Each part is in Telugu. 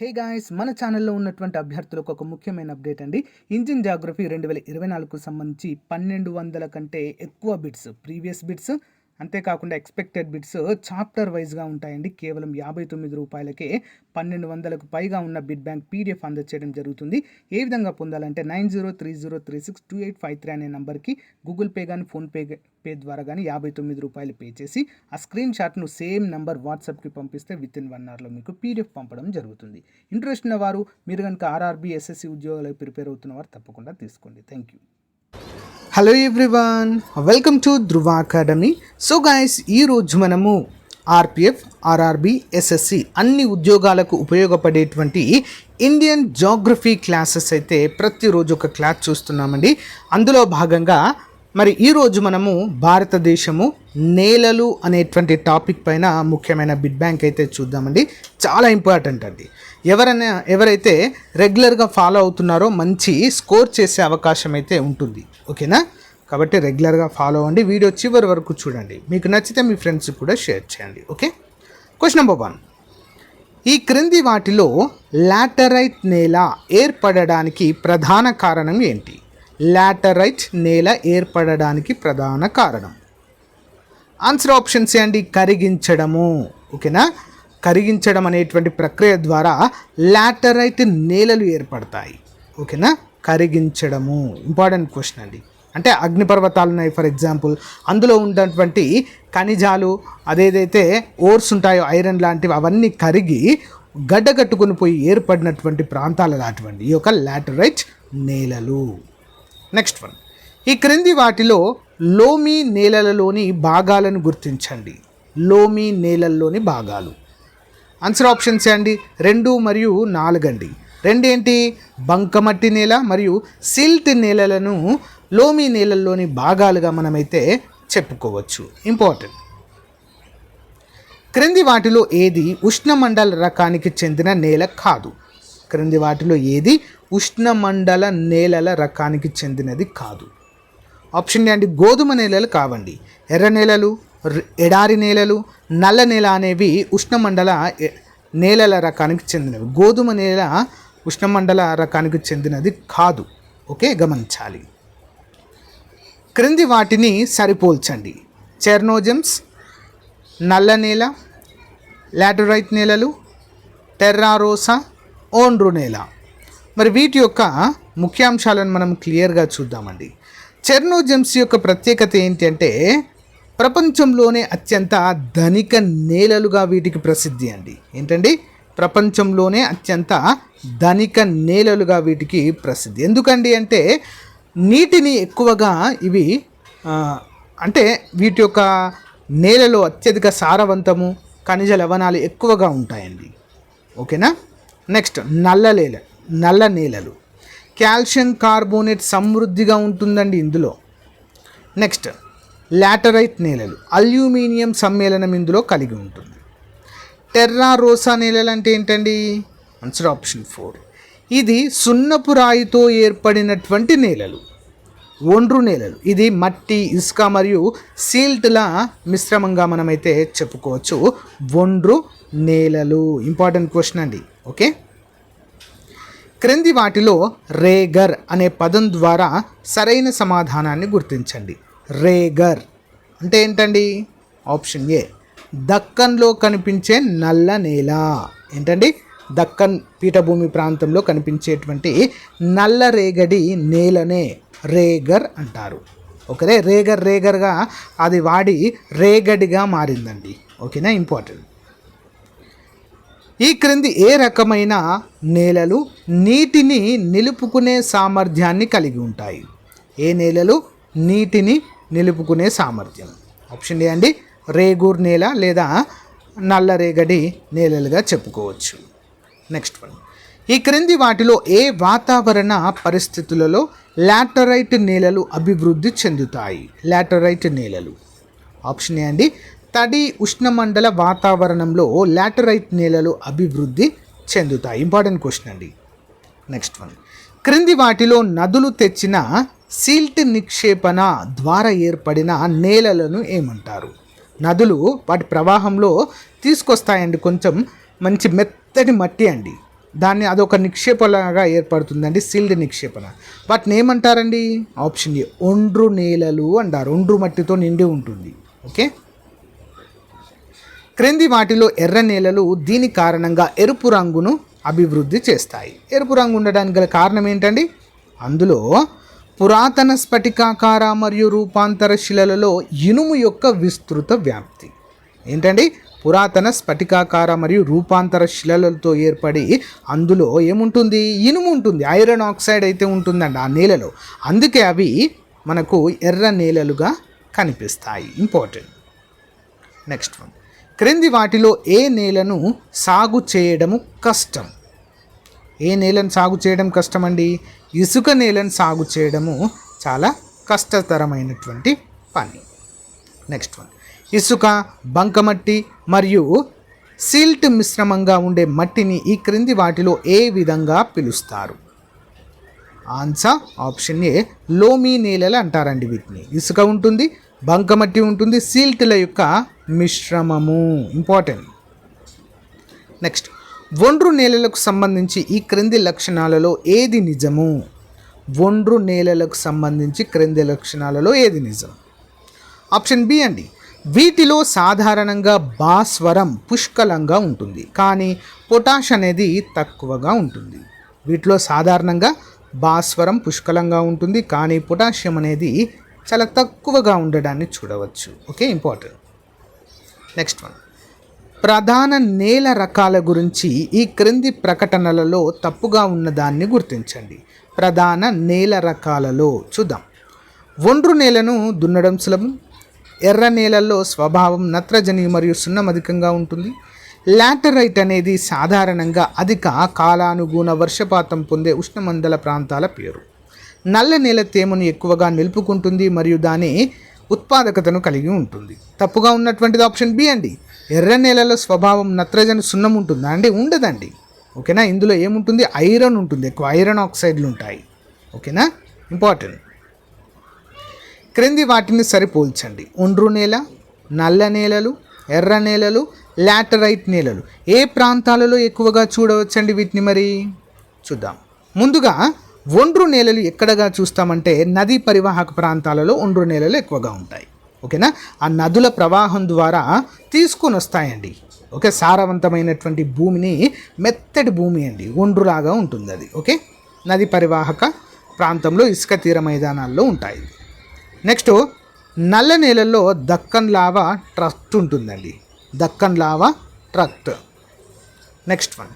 హే గాయస్ మన ఛానల్లో ఉన్నటువంటి అభ్యర్థులకు ఒక ముఖ్యమైన అప్డేట్ అండి. ఇంజిన్ జాగ్రఫీ రెండు వేల ఇరవై నాలుగుకు సంబంధించి పన్నెండు వందల కంటే ఎక్కువ బిట్స్ ప్రీవియస్ బిట్స్ అంతేకాకుండా ఎక్స్పెక్టెడ్ బిట్స్ చాప్టర్ వైజ్గా ఉంటాయండి. కేవలం యాభై తొమ్మిది రూపాయలకే పన్నెండు వందలకు పైగా ఉన్న బిడ్ బ్యాంక్ పీడిఎఫ్ అందచేయడం జరుగుతుంది. ఏ విధంగా పొందాలంటే nine zero three zero three six two eight five three అనే నెంబర్కి గూగుల్ పే కానీ ఫోన్పే పే ద్వారా కానీ యాభై తొమ్మిది రూపాయలు పే చేసి ఆ స్క్రీన్ షాట్ను సేమ్ నంబర్ వాట్సాప్కి పంపిస్తే విత్ ఇన్ వన్ అవర్లో మీకు పీడిఎఫ్ పంపడం జరుగుతుంది. ఇంట్రెస్ట్ ఉన్న వారు మీరు కనుక ఆర్ఆర్బీ ఎస్ఎస్సి ఉద్యోగాలకు ప్రిపేర్ అవుతున్న వారు తప్పకుండా తీసుకోండి. Thank you hello everyone welcome to Dhruva academy. So guys ఈరోజు మనము ఆర్పిఎఫ్ ఆర్ఆర్బి ఎస్ఎస్సి అన్ని ఉద్యోగాలకు ఉపయోగపడేటువంటి ఇండియన్ జాగ్రఫీ క్లాసెస్ అయితే ప్రతిరోజు ఒక క్లాస్ చూస్తున్నామండి. అందులో భాగంగా మరి ఈరోజు మనము భారతదేశము నేలలు అనేటువంటి టాపిక్ పైన ముఖ్యమైన బిడ్ బ్యాంక్ అయితే చూద్దామండి. చాలా ఇంపార్టెంట్ అండి. ఎవరైనా ఎవరైతే రెగ్యులర్గా ఫాలో అవుతున్నారో మంచి స్కోర్ చేసే అవకాశం అయితే ఉంటుంది. ఓకేనా? కాబట్టి రెగ్యులర్గా ఫాలో అవ్వండి. వీడియో చివరి వరకు చూడండి. మీకు నచ్చితే మీ ఫ్రెండ్స్కి కూడా షేర్ చేయండి. ఓకే? Question number one. ఈ క్రింది వాటిలో లాటరైట్ నేల ఏర్పడడానికి ప్రధాన కారణం ఏంటి? లాటరైట్ నేల ఏర్పడడానికి ప్రధాన కారణం. ఆన్సర్ ఆప్షన్స్ అండి కరిగించడము. ఓకేనా? కరిగించడం అనేటువంటి ప్రక్రియ ద్వారా లాటరైట్ నేలలు ఏర్పడతాయి. ఓకేనా? కరిగించడము. ఇంపార్టెంట్ క్వశ్చన్ అండి. అంటే అగ్నిపర్వతాలు ఉన్నాయి ఫర్ ఎగ్జాంపుల్. అందులో ఉన్నటువంటి ఖనిజాలు అదేదైతే ఓర్స్ ఉంటాయో ఐరన్ లాంటివి అవన్నీ కరిగి గడ్డగట్టుకుని పోయి ఏర్పడినటువంటి ప్రాంతాలు లాంటివండి ఈ యొక్క లాటరైట్ నేలలు. Next one. ఈ క్రింది వాటిలో లోమీ నేలలలోని భాగాలను గుర్తించండి. లోమీ నేలల్లోని భాగాలు. ఆన్సర్ ఆప్షన్స్ అండి రెండు మరియు నాలుగండి. రెండేంటి? బంకమట్టి నేల మరియు సిల్ట్ నేలలను లోమి నేలల్లోని భాగాలుగా మనమైతే చెప్పుకోవచ్చు. ఇంపార్టెంట్ క్రింది వాటిలో ఏది ఉష్ణమండల రకానికి చెందిన నేల కాదు? క్రింది వాటిలో ఏది ఉష్ణమండల నేలల రకానికి చెందినది కాదు? ఆప్షన్ ఏ అండి గోధుమ నేలలు కావండి. ఎర్ర నేలలు ఎడారి నేలలు నల్ల నేల అనేవి ఉష్ణమండల నేలల రకానికి చెందినవి. గోధుమ నేల ఉష్ణమండల రకానికి చెందినది కాదు. ఓకే గమనించాలి. క్రింది వాటిని సరిపోల్చండి. చెర్నోజమ్స్ నల్ల నేల లాటరైట్ నేలలు టెర్రారోసా ఓండ్రు నేల. మరి వీటి యొక్క ముఖ్యాంశాలను మనం క్లియర్గా చూద్దామండి. చెర్నోజెమ్స్ యొక్క ప్రత్యేకత ఏంటి అంటే ప్రపంచంలోనే అత్యంత ధనిక నేలలుగా వీటికి ప్రసిద్ధి అండి. ఏంటండి? ప్రపంచంలోనే అత్యంత ధనిక నేలలుగా వీటికి ప్రసిద్ధి. ఎందుకండి అంటే నీటిని ఎక్కువగా ఇవి అంటే వీటి యొక్క నేలలో అత్యధిక సారవంతము ఖనిజ లవణాలు ఎక్కువగా ఉంటాయండి. ఓకేనా? నెక్స్ట్ నల్ల నేల నల్ల నేలలు. కాల్షియం కార్బోనేట్ సమృద్ధిగా ఉంటుందండి ఇందులో. నెక్స్ట్ లాటరైట్ నేలలు అల్యూమినియం సమ్మేళనం ఇందులో కలిగి ఉంటుంది. టెర్రా రోసా నేలలు అంటే ఏంటండి? ఆన్సర్ ఆప్షన్ ఫోర్ ఇది సున్నపు రాయితో ఏర్పడినటువంటి నేలలు ఒండ్రు నేలలు. ఇది మట్టి ఇసుక మరియు సీల్ట్ల మిశ్రమంగా మనమైతే చెప్పుకోవచ్చు. ఒండ్రు నేలలు. ఇంపార్టెంట్ క్వశ్చన్ అండి. ఓకే క్రింది వాటిలో రేగర్ అనే పదం ద్వారా సరైన సమాధానాన్ని గుర్తించండి. రేగర్. అంటే ఏంటండి? ఆప్షన్ ఏ దక్కన్లో కనిపించే నల్ల నేల. ఏంటండి? దక్కన్ పీఠభూమి ప్రాంతంలో కనిపించేటువంటి నల్ల రేగడి నేలనే రేగర్ అంటారు. ఓకే రేగర్ రేగర్గా అది వాడి రేగడిగా మారిందండి. ఓకేనా? ఇంపార్టెంట్. ఈ క్రింది ఏ రకమైన నేలలు నీటిని నిలుపుకునే సామర్థ్యాన్ని కలిగి ఉంటాయి? ఏ నేలలు? నీటిని నిలుపుకునే సామర్థ్యం. ఆప్షన్ ఏ అండి రేగూర్ నేల లేదా నల్లరేగడి నేలలుగా చెప్పుకోవచ్చు. నెక్స్ట్ వన్ ఈ క్రింది వాటిలో ఏ వాతావరణ పరిస్థితులలో లాటరైట్ నేలలు అభివృద్ధి చెందుతాయి? లాటరైట్ నేలలు. ఆప్షన్ ఏ అండి తడి ఉష్ణమండల వాతావరణంలో లాటరైట్ నేలలు అభివృద్ధి చెందుతాయి. ఇంపార్టెంట్ క్వశ్చన్ అండి. నెక్స్ట్ వన్ క్రింది వాటిలో నదులు తెచ్చిన సిల్ట్ నిక్షేపణ ద్వారా ఏర్పడిన నేలలను ఏమంటారు? నదులు వాటి ప్రవాహంలో తీసుకొస్తాయండి. కొంచెం మంచి మెత్తటి మట్టి అండి. దాన్ని అదొక నిక్షేపలాగా ఏర్పడుతుందండి సీల్డ్ నిక్షేపణ. వాటిని ఏమంటారండి? ఆప్షన్ ఏ ఒండ్రు నేలలు అంటారు. ఒండ్రు మట్టితో నిండి ఉంటుంది. ఓకే? క్రింది వాటిలో ఎర్ర నేలలు దీని కారణంగా ఎరుపు రంగును అభివృద్ధి చేస్తాయి. ఎరుపు రంగు ఉండడానికి గల కారణం ఏంటండి? అందులో పురాతన స్ఫటికాకార మరియు రూపాంతర శిలలలో ఇనుము యొక్క విస్తృత వ్యాప్తి. ఏంటండి? పురాతన స్ఫటికాకార మరియు రూపాంతర శిలలతో ఏర్పడి అందులో ఏముంటుంది? ఇనుము ఉంటుంది. ఐరన్ ఆక్సైడ్ అయితే ఉంటుందండి ఆ నేలలో. అందుకే అవి మనకు ఎర్ర నేలలుగా కనిపిస్తాయి. ఇంపార్టెంట్. Next one. క్రింది వాటిలో ఏ నేలను సాగు చేయడము కష్టం? ఏ నేలను సాగు చేయడం కష్టమండి? ఇసుక నేలను సాగు చేయడము చాలా కష్టతరమైనటువంటి పని. Next one. ఇసుక బంకమట్టి మరియు సిల్ట్ మిశ్రమంగా ఉండే మట్టిని ఈ క్రింది వాటిలో ఏ విధంగా పిలుస్తారు? ఆన్సర్ ఆప్షన్ ఏ లోమీ నేలలు అంటారండి వీటిని. ఇసుక ఉంటుంది బంకమట్టి ఉంటుంది సీల్ట్ల యొక్క మిశ్రమము. ఇంపార్టెంట్. నెక్స్ట్ ఒండ్రు నేలలకు సంబంధించి ఈ క్రింది లక్షణాలలో ఏది నిజము? ఒండ్రు నేలలకు సంబంధించి క్రింది లక్షణాలలో ఏది నిజం? ఆప్షన్ బి అండి. వీటిలో సాధారణంగా భాస్వరం పుష్కలంగా ఉంటుంది. కానీ పొటాష్ అనేది తక్కువగా ఉంటుంది. వీటిలో సాధారణంగా భాస్వరం పుష్కలంగా ఉంటుంది. కానీ పొటాషియం అనేది చాలా తక్కువగా ఉండడాన్ని చూడవచ్చు. Okay important. Next one. ప్రధాన నేల రకాల గురించి ఈ క్రింది ప్రకటనలలో తప్పుగా ఉన్నదాన్ని గుర్తించండి. ప్రధాన నేల రకాలలో చూద్దాం. ఒండ్రు నేలను దున్నడం సులభం. ఎర్ర నేలల్లో స్వభావం నత్రజని మరియు సున్నం అధికంగా ఉంటుంది. లాటరైట్ అనేది సాధారణంగా అధిక కాలానుగుణ వర్షపాతం పొందే ఉష్ణమండల ప్రాంతాల పేరు. నల్ల నేల తేమను ఎక్కువగా నిలుపుకుంటుంది మరియు దాని ఉత్పాదకతను కలిగి ఉంటుంది. తప్పుగా ఉన్నటువంటిది ఆప్షన్ బి అండి ఎర్ర నేలలో స్వభావం నత్రజని సున్నం ఉంటుందా? అండి ఉండదండి. ఓకేనా? ఇందులో ఏముంటుంది? ఐరన్ ఉంటుంది. ఎక్కువ ఐరన్ ఆక్సైడ్లు ఉంటాయి. ఓకేనా? ఇంపార్టెంట్. క్రింది వాటిని సరిపోల్చండి. ఒండ్రు నేల నల్ల నేలలు ఎర్ర నేలలు లాటరైట్ నేలలు. ఏ ప్రాంతాలలో ఎక్కువగా చూడవచ్చండి వీటిని మరి? చూద్దాం. ముందుగా ఒండ్రు నేలలు ఎక్కడగా చూస్తామంటే నదీ పరివాహక ప్రాంతాలలో ఒండ్రు నేలలు ఎక్కువగా ఉంటాయి. ఓకేనా? ఆ నదుల ప్రవాహం ద్వారా తీసుకొని వస్తాయండి. ఓకే? సారవంతమైనటువంటి భూమిని మెత్తటి భూమి అండి. ఒండ్రులాగా ఉంటుంది అది ఓకే? నది పరివాహక ప్రాంతంలో ఇసుక తీర మైదానాల్లో ఉంటాయి. నెక్స్ట్ నల్ల నేలల్లో దక్కన్ లావా ట్రస్ట్ ఉంటుందండి. Deccan lava trust. Next one.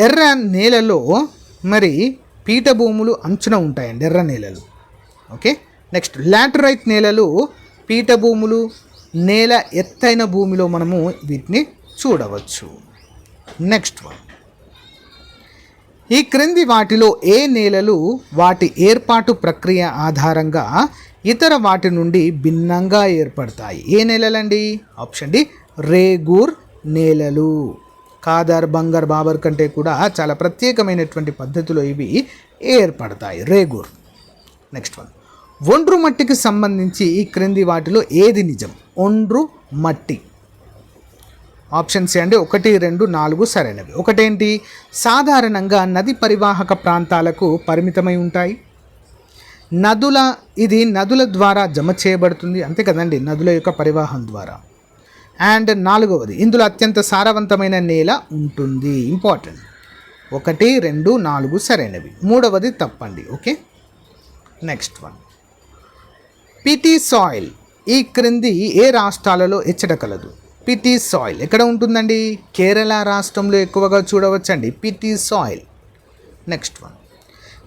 ఎర్ర నేలలో మరి పీఠభూములు అంచున ఉంటాయండి. ఎర్ర నేలలు. ఓకే? నెక్స్ట్ లాటరైట్ నేలలు పీఠభూములు నేల ఎత్తైన భూమిలో మనము వీటిని చూడవచ్చు. నెక్స్ట్ వన్ ఈ క్రింది వాటిలో ఏ నేలలు వాటి ఏర్పాటు ప్రక్రియ ఆధారంగా ఇతర వాటి నుండి భిన్నంగా ఏర్పడతాయి? ఏ నేలలండి? ఆప్షన్ డి రేగూర్ నేలలు. కాదర్ బంగర్ బాబర్ కంటే కూడా చాలా ప్రత్యేకమైనటువంటి పద్ధతిలో ఇవి ఏర్పడతాయి. రేగూర్. నెక్స్ట్ వన్ ఒండ్రు మట్టికి సంబంధించి ఈ క్రింది వాటిలో ఏది నిజం? ఒండ్రు మట్టి. ఆప్షన్స్ అండి ఒకటి రెండు నాలుగు సరైనవి. ఒకటేంటి? సాధారణంగా నది పరివాహక ప్రాంతాలకు పరిమితమై ఉంటాయి. నదుల ఇది నదుల ద్వారా జమ చేయబడుతుంది. అంతే కదండి? నదుల యొక్క పరివాహం ద్వారా. అండ్ నాలుగవది ఇందులో అత్యంత సారవంతమైన నేల ఉంటుంది. ఇంపార్టెంట్. ఒకటి రెండు నాలుగు సరైనవి. మూడవది తప్పండి. Okay? Next one. Peaty soil ఈ క్రింది ఏ రాష్ట్రాలలో ఎచ్చట కలదు పిటి సాయిల్ ఎక్కడ ఉంటుందండి? కేరళ రాష్ట్రంలో ఎక్కువగా చూడవచ్చండి. పిటి సాయిల్ నెక్స్ట్ వన్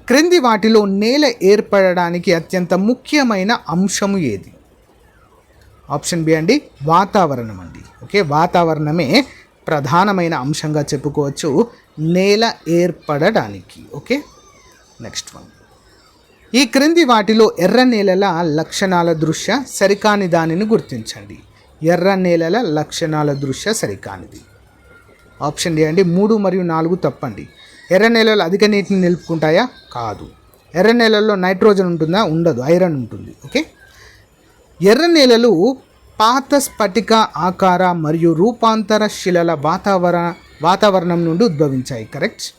క్రింది వాటిలో నేల ఏర్పడడానికి అత్యంత ముఖ్యమైన అంశము ఏది? ఆప్షన్ బి అండి వాతావరణం అండి. ఓకే వాతావరణమే ప్రధానమైన అంశంగా చెప్పుకోవచ్చు. నేల ఏర్పడడానికి. ఓకే నెక్స్ట్ వన్ ఈ క్రింది వాటిలో ఎర్ర నేలల లక్షణాల దృష్ట్యా సరికాని దానిని గుర్తించండి. ఎర్ర నేలల లక్షణాల దృష్ట్యా సరికానిది. ఆప్షన్ డి అండి మూడు మరియు నాలుగు తప్పండి. ఎర్ర నేలలు అధిక నీటిని నిలుపుకుంటాయా? కాదు. ఎర్ర నేలల్లో నైట్రోజన్ ఉంటుందా? ఉండదు. ఐరన్ ఉంటుంది. ఓకే? ఎర్ర నేలలు పాత స్ఫటిక ఆకార మరియు రూపాంతర శిలల వాతావరణ వాతావరణం నుండి ఉద్భవించాయి. కరెక్ట్?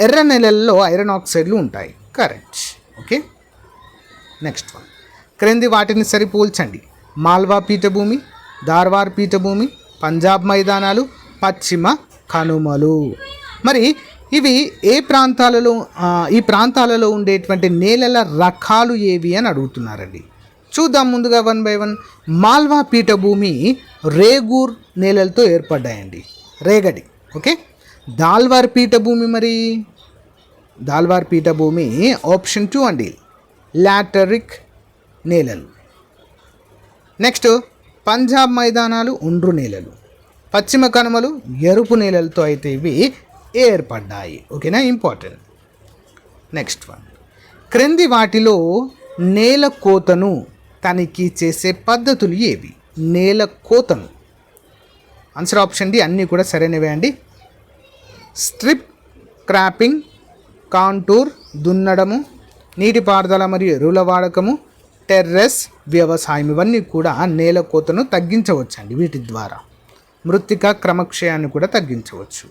ఎర్ర నేలల్లో ఐరన్ ఆక్సైడ్లు ఉంటాయి. కరెక్ట్. ఓకే? Next one. క్రింది వాటిని సరిపోల్చండి. మాల్వా పీఠభూమి ధార్వార్ పీఠభూమి పంజాబ్ మైదానాలు పశ్చిమ కనుమలు. మరి ఇవి ఏ ప్రాంతాలలో ఈ ప్రాంతాలలో ఉండేటువంటి నేలల రకాలు ఏవి అని అడుగుతున్నారండి. చూద్దాం ముందుగా వన్ బై వన్. మాల్వా పీఠభూమి రేగూర్ నేలలతో ఏర్పడ్డాయండి. రేగడి ఓకే? దాల్వార్ పీఠభూమి మరి? దాల్వార్ పీఠభూమి ఆప్షన్ టూ అండి. లాటరిక్ నేలలు. నెక్స్ట్ పంజాబ్ మైదానాలు ఒండ్రు నేలలు. పశ్చిమ కనుమలు ఎరుపు నేలలతో అయితే ఇవి ఏర్పడ్డాయి. ఓకేనా? ఇంపార్టెంట్. Next one. క్రింది వాటిలో నేల కోతను తనిఖీ చేసే పద్ధతులు ఏవి? నేల కోతను. ఆన్సర్ ఆప్షన్ డి అన్నీ కూడా సరైనవే అండి. స్ట్రిప్ క్రాపింగ్ కాంటూర్ దున్నడము నీటిపారుదల మరియు ఎరువుల వాడకము టెర్రస్ వ్యవసాయం ఇవన్నీ కూడా నేల కోతను తగ్గించవచ్చండి వీటి ద్వారా. మృత్తిక క్రమక్షయాన్ని కూడా తగ్గించవచ్చు.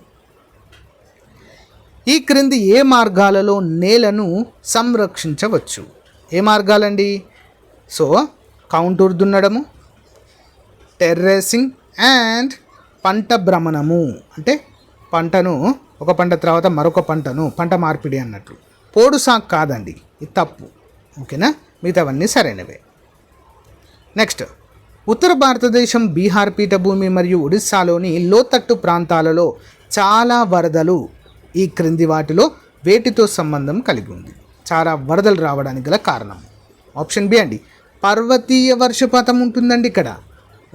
ఈ క్రింది ఏ మార్గాలలో నేలను సంరక్షించవచ్చు? ఏ మార్గాలండి? సో కౌంటూర్ దున్నడము టెర్రేసింగ్ అండ్ పంట భ్రమణము. అంటే పంటను ఒక పంట తర్వాత మరొక పంటను పంట మార్పిడి అన్నట్లు. పోడు సాగు కాదండి ఇది తప్పు. ఓకేనా? మిగతావన్నీ సరైనవే. నెక్స్ట్ ఉత్తర భారతదేశం బీహార్ పీఠభూమి మరియు ఒడిస్సాలోని లోతట్టు ప్రాంతాలలో చాలా వరదలు ఈ క్రింది వాటిలో వేటితో సంబంధం కలిగి ఉంది. చాలా వరదలు రావడానికి గల కారణం. ఆప్షన్ బి అండి పర్వతీయ వర్షపాతం ఉంటుందండి ఇక్కడ.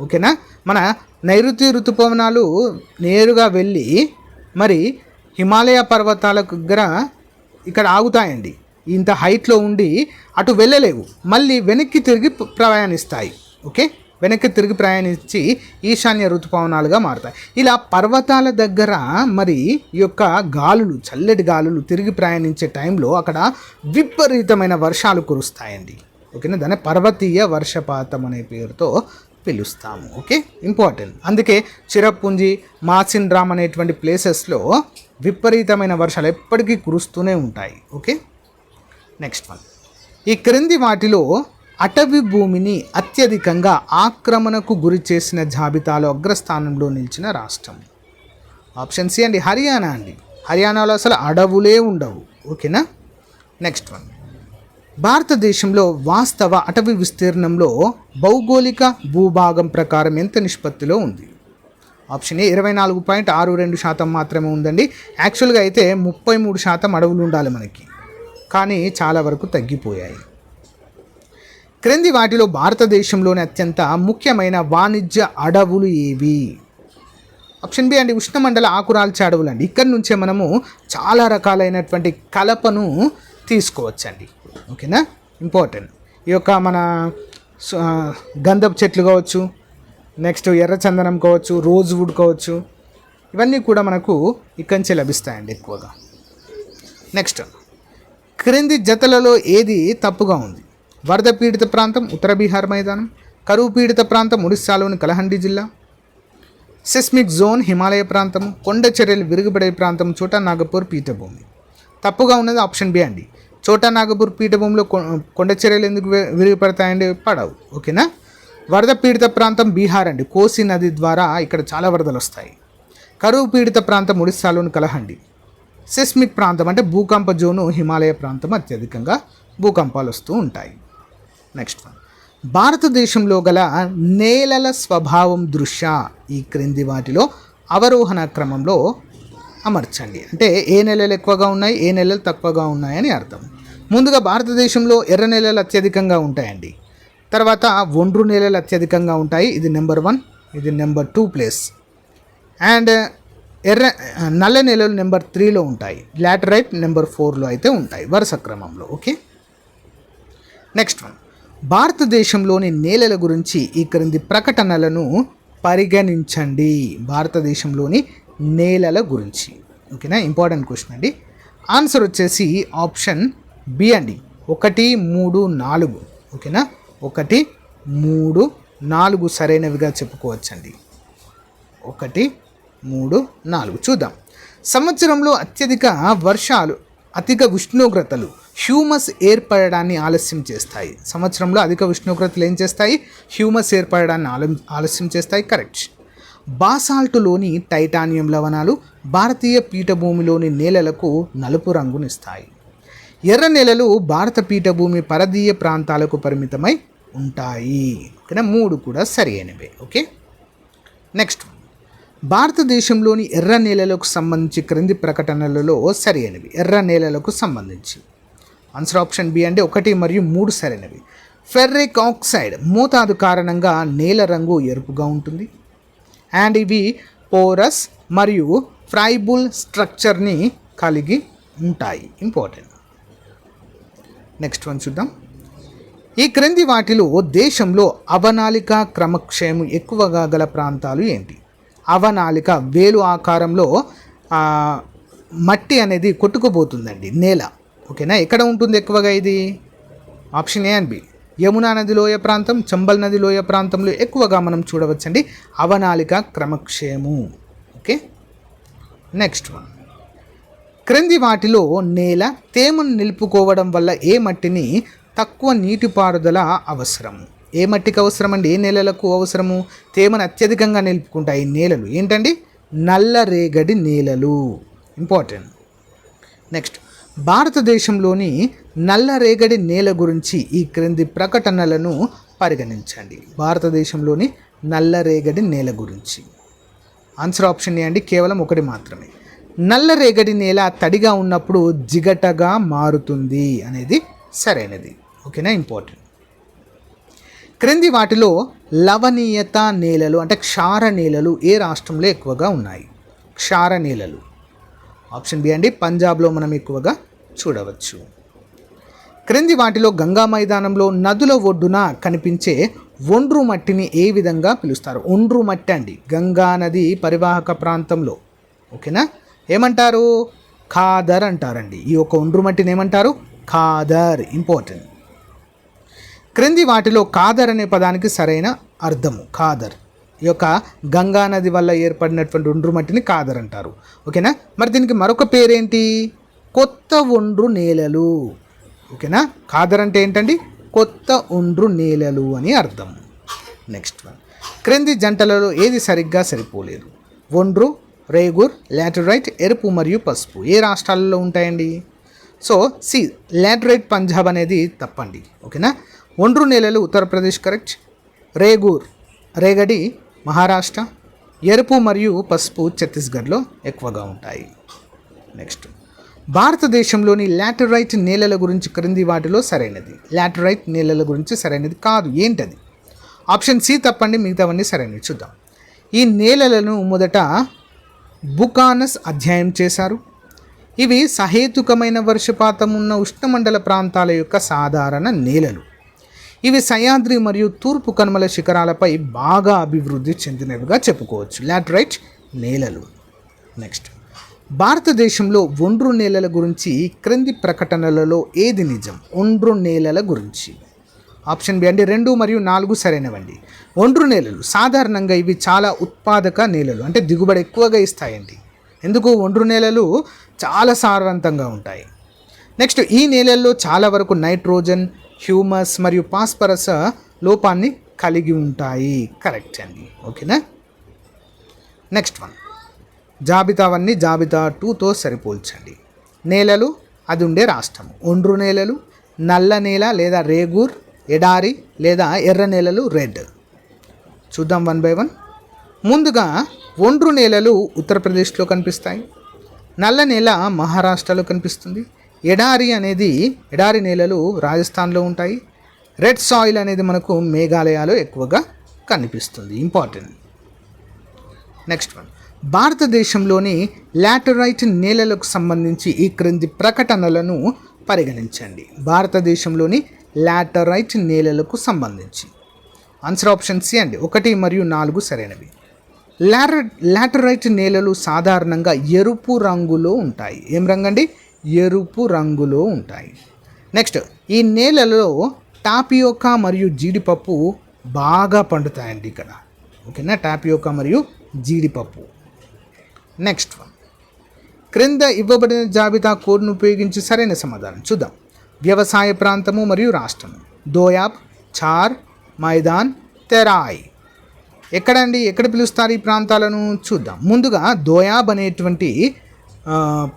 ఓకేనా? మన నైరుతి ఋతుపవనాలు నేరుగా వెళ్ళి మరి హిమాలయ పర్వతాల దగ్గర ఇక్కడ ఆగుతాయండి. ఇంత హైట్లో ఉండి అటు వెళ్ళలేవు. మళ్ళీ వెనక్కి తిరిగి ప్రయాణిస్తాయి. ఓకే? వెనక్కి తిరిగి ప్రయాణించి ఈశాన్య ఋతుపవనాలుగా మారుతాయి. ఇలా పర్వతాల దగ్గర మరి ఈ యొక్క గాలులు చల్లటి గాలులు తిరిగి ప్రయాణించే టైంలో అక్కడ విపరీతమైన వర్షాలు కురుస్తాయండి. ఓకేనా? దాన్ని పర్వతీయ వర్షపాతం అనే పేరుతో పిలుస్తాము. ఓకే? ఇంపార్టెంట్. అందుకే చిరపుంజి మాసిన్ డ్రామ్ అనేటువంటి ప్లేసెస్లో విపరీతమైన వర్షాలు ఎప్పటికీ కురుస్తూనే ఉంటాయి. ఓకే? Next one. ఈ క్రింది వాటిలో అటవీ భూమిని అత్యధికంగా ఆక్రమణకు గురి చేసిన జాబితాలో అగ్రస్థానంలో నిలిచిన రాష్ట్రం. ఆప్షన్ సి అండి హర్యానా అండి. హర్యానాలో అసలు అడవులే ఉండవు. ఓకేనా? Next one. భారతదేశంలో వాస్తవ అటవీ విస్తీర్ణంలో భౌగోళిక భూభాగం ప్రకారం ఎంత నిష్పత్తిలో ఉంది? ఆప్షన్ ఏ ఇరవై నాలుగు పాయింట్ ఆరు రెండు శాతం మాత్రమే ఉందండి. యాక్చువల్గా అయితే ముప్పై మూడు శాతం అడవులు ఉండాలి మనకి. కానీ చాలా వరకు తగ్గిపోయాయి. క్రింది వాటిలో భారతదేశంలోని అత్యంత ముఖ్యమైన వాణిజ్య అడవులు ఏవి? ఆప్షన్ బి అండి ఉష్ణమండల ఆకురాల్చే అడవులు అండి ఇక్కడి నుంచే మనము చాలా రకాలైనటువంటి కలపను తీసుకోవచ్చండి. ఓకేనా? ఇంపార్టెంట్. ఈ యొక్క మన గంధపు చెట్లు కావచ్చు నెక్స్ట్ ఎర్రచందనం కావచ్చు రోజ్ వుడ్ కావచ్చు ఇవన్నీ కూడా మనకు ఇక్కడి నుంచి లభిస్తాయండి ఎక్కువగా. నెక్స్ట్ క్రింది జతలలో ఏది తప్పుగా ఉంది? వరద పీడిత ప్రాంతం ఉత్తర బీహార్ మైదానం కరువు పీడిత ప్రాంతం ఒడిస్సాలోని కలహండి జిల్లా సెస్మిక్ జోన్ హిమాలయ ప్రాంతం కొండ చర్యలు విరుగుబడే ప్రాంతం చోట నాగపూర్ పీఠభూమి. తప్పుగా ఉన్నది ఆప్షన్ బి అండి. చోటా నాగపూర్ పీఠభూమిలో కొండ చర్యలు ఎందుకు విరిగిపడతాయండి పడవు. ఓకేనా? వరద పీడిత ప్రాంతం బీహార్ అండి. కోసి నది ద్వారా ఇక్కడ చాలా వరదలు వస్తాయి. కరువు పీడిత ప్రాంతం ఒడిస్సాలోని కలహండి. సెస్మిక్ ప్రాంతం అంటే భూకంప జోను హిమాలయ ప్రాంతం అత్యధికంగా భూకంపాలు వస్తూ ఉంటాయి. Next one. భారతదేశంలో గల నేలల స్వభావం దృష్ట్యా ఈ క్రింది వాటిలో అవరోహణ క్రమంలో అమర్చండి. అంటే ఏ నెలలు ఎక్కువగా ఉన్నాయి ఏ నెలలు తక్కువగా ఉన్నాయని అర్థం. ముందుగా భారతదేశంలో ఎర్ర నేలలు అత్యధికంగా ఉంటాయండి. తర్వాత ఒండ్రు నేలలు అత్యధికంగా ఉంటాయి. ఇది నెంబర్ వన్ ఇది నెంబర్ టూ ప్లేస్. అండ్ ఎర్ర నల్ల నెలలు నెంబర్ త్రీలో ఉంటాయి. లాటరైట్ నెంబర్ ఫోర్లో అయితే ఉంటాయి వరుస క్రమంలో ఓకే? Next one. భారతదేశంలోని నేలల గురించి ఈ క్రింది ప్రకటనలను పరిగణించండి. భారతదేశంలోని నేలల గురించి. ఓకేనా? ఇంపార్టెంట్ క్వశ్చన్ అండి. ఆన్సర్ వచ్చేసి ఆప్షన్ బి అండి. ఒకటి మూడు నాలుగు. ఓకేనా? ఒకటి మూడు నాలుగు సరైనవిగా చెప్పుకోవచ్చండి. ఒకటి మూడు నాలుగు. చూద్దాం. సంవత్సరంలో అత్యధిక వర్షాలు అధిక ఉష్ణోగ్రతలు హ్యూమస్ ఏర్పడడాన్ని ఆలస్యం చేస్తాయి. సంవత్సరంలో అధిక ఉష్ణోగ్రతలు ఏం చేస్తాయి? హ్యూమస్ ఏర్పడడాన్ని ఆలస్యం చేస్తాయి. కరెక్ట్. బాసాల్టులోని టైటానియం లవణాలు భారతీయ పీఠభూమిలోని నేలలకు నలుపు రంగునిస్తాయి. ఎర్ర నేలలు భారత పీఠభూమి పరదీయ ప్రాంతాలకు పరిమితమై ఉంటాయి. ఓకేనా? మూడు కూడా సరి అయినవే. ఓకే? నెక్స్ట్ భారతదేశంలోని ఎర్ర నేలలకు సంబంధించి క్రింది ప్రకటనలలో సరి అయినవి. ఎర్ర నేలలకు సంబంధించి. ఆన్సర్ ఆప్షన్ బి అంటే ఒకటి మరియు మూడు సరైనవి. ఫెర్రిక్ ఆక్సైడ్ మోతాదు కారణంగా నేల రంగు ఎరుపుగా ఉంటుంది. అండ్ ఇవి పోరస్ మరియు ఫ్రైబుల్ స్ట్రక్చర్ని కలిగి ఉంటాయి. ఇంపార్టెంట్. నెక్స్ట్ వన్ చూద్దాం. ఈ క్రింది వాటిలో దేశంలో అవనాలిక క్రమక్షేమం ఎక్కువగా గల ప్రాంతాలు ఏంటి? అవనాలిక వేలు ఆకారంలో మట్టి అనేది కొట్టుకుపోతుందండి నేల. ఓకేనా? ఎక్కడ ఉంటుంది ఎక్కువగా ఇది? Option A and B Yamuna నది లోయ ప్రాంతం చంబల్ నది లోయ ప్రాంతంలో ఎక్కువగా మనం చూడవచ్చండి. అవనాలిక క్రమక్షేము. ఓకే? Next one. క్రింది వాటిలో నేల తేమను నిలుపుకోవడం వల్ల ఏ మట్టిని తక్కువ నీటిపారుదల అవసరం? ఏ మట్టికి అవసరం అండి ఏ నేలలకు అవసరము? తేమను అత్యధికంగా నిలుపుకుంటాయి నేలలు. ఏంటండి? నల్ల రేగడి నేలలు. ఇంపార్టెంట్. నెక్స్ట్. భారతదేశంలోని నల్లరేగడి నేల గురించి ఈ క్రింది ప్రకటనలను పరిగణించండి. భారతదేశంలోని నల్లరేగడి నేల గురించి. ఆన్సర్ ఆప్షన్ ఏ అండి కేవలం ఒకటి మాత్రమే. నల్లరేగడి నేల తడిగా ఉన్నప్పుడు జిగటగా మారుతుంది అనేది సరైనది. ఓకేనా? ఇంపార్టెంట్ క్రింది వాటిలో లవణీయత నేలలు అంటే క్షార నేలలు ఏ రాష్ట్రంలో ఎక్కువగా ఉన్నాయి? క్షార నేలలు. ఆప్షన్ బి అండి పంజాబ్లో మనం ఎక్కువగా చూడవచ్చు. క్రింది వాటిలో గంగా మైదానంలో నదుల ఒడ్డున కనిపించే ఒండ్రు మట్టిని ఏ విధంగా పిలుస్తారు? ఒండ్రు మట్టి అండి గంగా నది పరివాహక ప్రాంతంలో. ఓకేనా? ఏమంటారు? ఖాదర్ అంటారండి. ఈ యొక్క ఒండ్రు మట్టిని ఏమంటారు? ఖాదర్ ఇంపార్టెంట్. క్రింది వాటిలో ఖాదర్ అనే పదానికి సరైన అర్థము ఖాదర్. ఈ యొక్క గంగా నది వల్ల ఏర్పడినటువంటి ఒండ్రు మట్టిని ఖాదర్ అంటారు. ఓకేనా? మరి దీనికి మరొక పేరేంటి? కొత్త ఒండ్రు నేలలు. ఓకేనా? ఖాదర్ అంటే ఏంటండి? కొత్త ఒండ్రు నేలలు అని అర్థం. నెక్స్ట్ వన్ క్రింది జంటలలో ఏది సరిగ్గా సరిపోలేదు? ఒండ్రు రేగూర్ లాటరైట్ ఎరుపు మరియు పసుపు. ఏ రాష్ట్రాలలో ఉంటాయండి? సో సి లాటరైట్ పంజాబ్ అనేది తప్పండి. ఓకేనా? ఒండ్రు నేలలు ఉత్తరప్రదేశ్ కరెక్ట్. రేగూర్ రేగడి మహారాష్ట్ర ఎరుపు మరియు పసుపు ఛత్తీస్గఢ్లో ఎక్కువగా ఉంటాయి. నెక్స్ట్ భారతదేశంలోని లాటరైట్ నేలల గురించి క్రింది వాటిలో సరైనది. లాటరైట్ నేలల గురించి సరైనది కాదు. ఏంటది? ఆప్షన్ సి తప్పండి మిగతావన్నీ సరైనవి చూద్దాం. ఈ నేలలను మొదట బుకానస్ అధ్యాయం చేశారు. ఇవి సహేతుకమైన వర్షపాతం ఉన్న ఉష్ణమండల ప్రాంతాల యొక్క సాధారణ నేలలు. ఇవి సహ్యాద్రి మరియు తూర్పు కనుమల శిఖరాలపై బాగా అభివృద్ధి చెందినవిగా చెప్పుకోవచ్చు. లాటరైట్ నేలలు. నెక్స్ట్ భారతదేశంలో ఒండ్రు నేలల గురించి క్రింది ప్రకటనలలో ఏది నిజం? ఒండ్రు నేలల గురించి. ఆప్షన్ బి అంటే రెండు మరియు నాలుగు సరైనవండి. ఒండ్రు నేలలు సాధారణంగా ఇవి చాలా ఉత్పాదక నేలలు అంటే దిగుబడి ఎక్కువగా ఇస్తాయండి. ఎందుకు? ఒండ్రు నేలలు చాలా సారవంతంగా ఉంటాయి. నెక్స్ట్ ఈ నేలల్లో చాలా వరకు నైట్రోజన్ హ్యూమస్ మరియు పాస్పరస లోపాన్ని కలిగి ఉంటాయి. కరెక్ట్ అండి. ఓకేనా? నెక్స్ట్ వన్ జాబితావన్నీ జాబితా టూతో సరిపోల్చండి. నేలలు అది ఉండే రాష్ట్రం. ఒండ్రు నేలలు నల్ల నేల లేదా రేగూర్ ఎడారి లేదా ఎర్ర నేలలు రెడ్. చూద్దాం వన్ బై వన్. ముందుగా ఒండ్రు నేలలు ఉత్తరప్రదేశ్లో కనిపిస్తాయి. నల్ల నేల మహారాష్ట్రలో కనిపిస్తుంది. ఎడారి అనేది ఎడారి నేలలు రాజస్థాన్లో ఉంటాయి. రెడ్ సాయిల్ అనేది మనకు మేఘాలయాలో ఎక్కువగా కనిపిస్తుంది. ఇంపార్టెంట్. Next one. భారతదేశంలోని లాటరైట్ నేలలకు సంబంధించి ఈ క్రింది ప్రకటనలను పరిగణించండి. భారతదేశంలోని లాటరైట్ నేలలకు సంబంధించి. ఆన్సర్ ఆప్షన్ సి అండి. ఒకటి మరియు నాలుగు సరైనవి. లాటర్ లాటరైట్ నేలలు సాధారణంగా ఎరుపు రంగులో ఉంటాయి. ఏం రంగు అండి ఎరుపు రంగులో ఉంటాయి. నెక్స్ట్ ఈ నేలలో టాపియోకా మరియు జీడిపప్పు బాగా పండుతాయండి ఇక్కడ. ఓకేనా? టాపియోకా మరియు జీడిపప్పు. నెక్స్ట్ వన్ క్రింద ఇవ్వబడిన జాబితా కోడ్ను ఉపయోగించి సరైన సమాధానం చూద్దాం. వ్యవసాయ ప్రాంతము మరియు రాష్ట్రము. దోయాబ్ చార్ మైదాన్ తెరాయ్. ఎక్కడండి? ఎక్కడ పిలుస్తారు ఈ ప్రాంతాలను? చూద్దాం. ముందుగా దోయాబ్ అనేటువంటి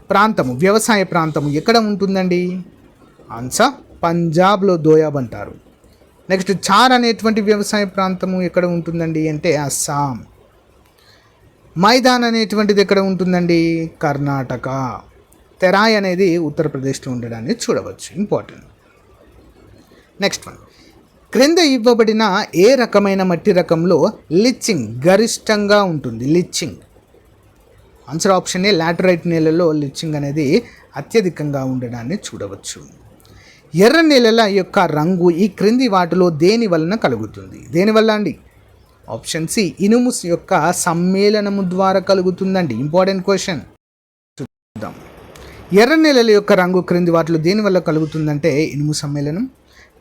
ప్రాంతము వ్యవసాయ ప్రాంతము ఎక్కడ ఉంటుందండి? ఆన్సర్ పంజాబ్లో దోయాబ్ అంటారు. నెక్స్ట్ చార్ అనేటువంటి వ్యవసాయ ప్రాంతము ఎక్కడ ఉంటుందండి అంటే అస్సాం. మైదాన్ అనేటువంటిది ఎక్కడ ఉంటుందండి? కర్ణాటక. తెరాయ్ అనేది ఉత్తరప్రదేశ్లో ఉండడాన్ని చూడవచ్చు. ఇంపార్టెంట్ నెక్స్ట్ వన్ క్రింద ఇవ్వబడిన ఏ రకమైన మట్టి రకంలో లిచ్చింగ్ గరిష్టంగా ఉంటుంది? లిచ్చింగ్. ఆన్సర్ ఆప్షన్ లాటరైట్ నేలలో లిచ్చింగ్ అనేది అత్యధికంగా ఉండడాన్ని చూడవచ్చు. ఎర్ర నేలల యొక్క రంగు ఈ క్రింది వాటిలో దేని వలన కలుగుతుంది? దేనివల్ల అండి? ఆప్షన్ సి ఇనుము యొక్క సమ్మేళనము ద్వారా కలుగుతుందండి. Important question. చూద్దాం. ఎర్ర నేలల యొక్క రంగు క్రింది వాటిలో దేనివల్ల కలుగుతుందంటే ఇనుము సమ్మేళనం.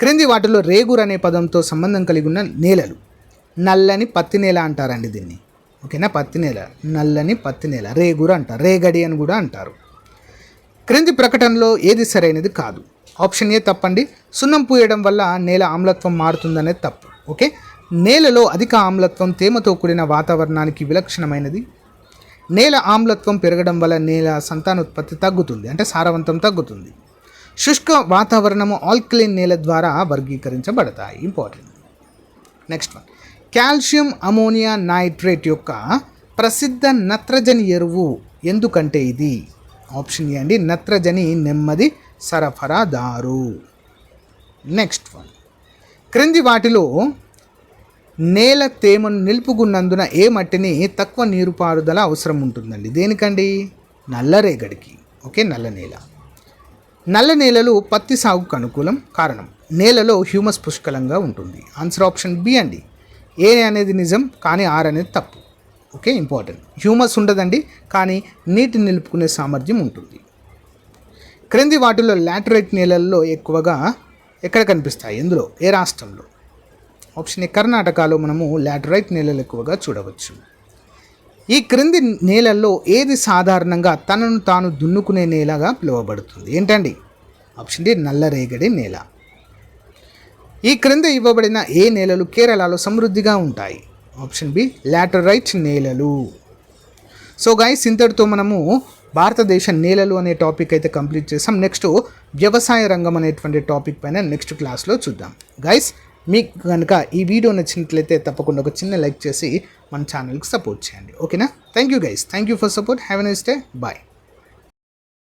క్రింది వాటిలో రేగుర్ అనే పదంతో సంబంధం కలిగి ఉన్న నేలలు. నల్లని పత్తి నేల అంటారండి దీన్ని. ఓకేనా? పత్తి నేల. నల్లని పత్తి నేల. రేగురు అంటారు. రేగడి అని కూడా అంటారు. క్రింది ప్రకటనలో ఏది సరైనది కాదు. ఆప్షన్ ఏ తప్పండి. సున్నం పూయడం వల్ల నేల ఆమ్లత్వం మారుతుందనేది తప్పు. ఓకే? నేలలో అధిక ఆమ్లత్వం తేమతో కూడిన వాతావరణానికి విలక్షణమైనది. నేల ఆమ్లత్వం పెరగడం వల్ల నేల సంతానోత్పత్తి తగ్గుతుంది. అంటే సారవంతం తగ్గుతుంది. శుష్క వాతావరణము ఆల్కలైన్ నేల ద్వారా వర్గీకరించబడతాయి. Important. Next one. Calcium ammonia nitrate యొక్క ప్రసిద్ధ నత్రజని ఎరువు ఎందుకంటే ఇది? ఆప్షన్ ఏ అండి నత్రజని నెమ్మది సరఫరాదారు నెక్స్ట్ వన్. క్రింది వాటిలో నేల తేమను నిలుపుకున్నందున ఏ మట్టిని తక్కువ నీరు పారుదల అవసరం ఉంటుందండి? దేనికండి? నల్లరేగడికి ఓకే నల్ల నేల. నల్ల నేలలు పత్తి సాగుకు అనుకూలం కారణం నేలలో హ్యూమస్ పుష్కలంగా ఉంటుంది. ఆన్సర్ ఆప్షన్ బి అండి. ఏ అనేది నిజం కానీ ఆర్ అనేది తప్పు. Okay important. హ్యూమస్ ఉండదండి కానీ నీటిని నిలుపుకునే సామర్థ్యం ఉంటుంది. క్రింది వాటిలో లాటరైట్ నేలల్లో ఎక్కువగా ఎక్కడ కనిపిస్తాయి? ఎందులో ఏ రాష్ట్రంలో? ఆప్షన్ ఏ కర్ణాటకలో మనము లాటరైట్ నేలలు ఎక్కువగా చూడవచ్చు. ఈ క్రింది నేలల్లో ఏది సాధారణంగా తనను తాను దున్నుకునే నేలగా పిలువబడుతుంది? ఏంటండి? ఆప్షన్ డి నల్లరేగడి నేల. ఈ క్రింద ఇవ్వబడిన ఏ నేలలు కేరళలో సమృద్ధిగా ఉంటాయి? ఆప్షన్ బి లాటరైట్ నేలలు. సో గైస్ ఇంతటితో మనము భారతదేశ నేలలు అనే టాపిక్ అయితే కంప్లీట్ చేసాం. నెక్స్ట్ వ్యవసాయ రంగం అనేటువంటి టాపిక్ పైన నెక్స్ట్ క్లాస్లో చూద్దాం. గైస్ మీకు కనుక ఈ వీడియో నచ్చినట్లయితే తప్పకుండా ఒక చిన్న లైక్ చేసి మన ఛానల్కి సపోర్ట్ చేయండి. ఓకేనా thank you guys thank you for support have a nice day bye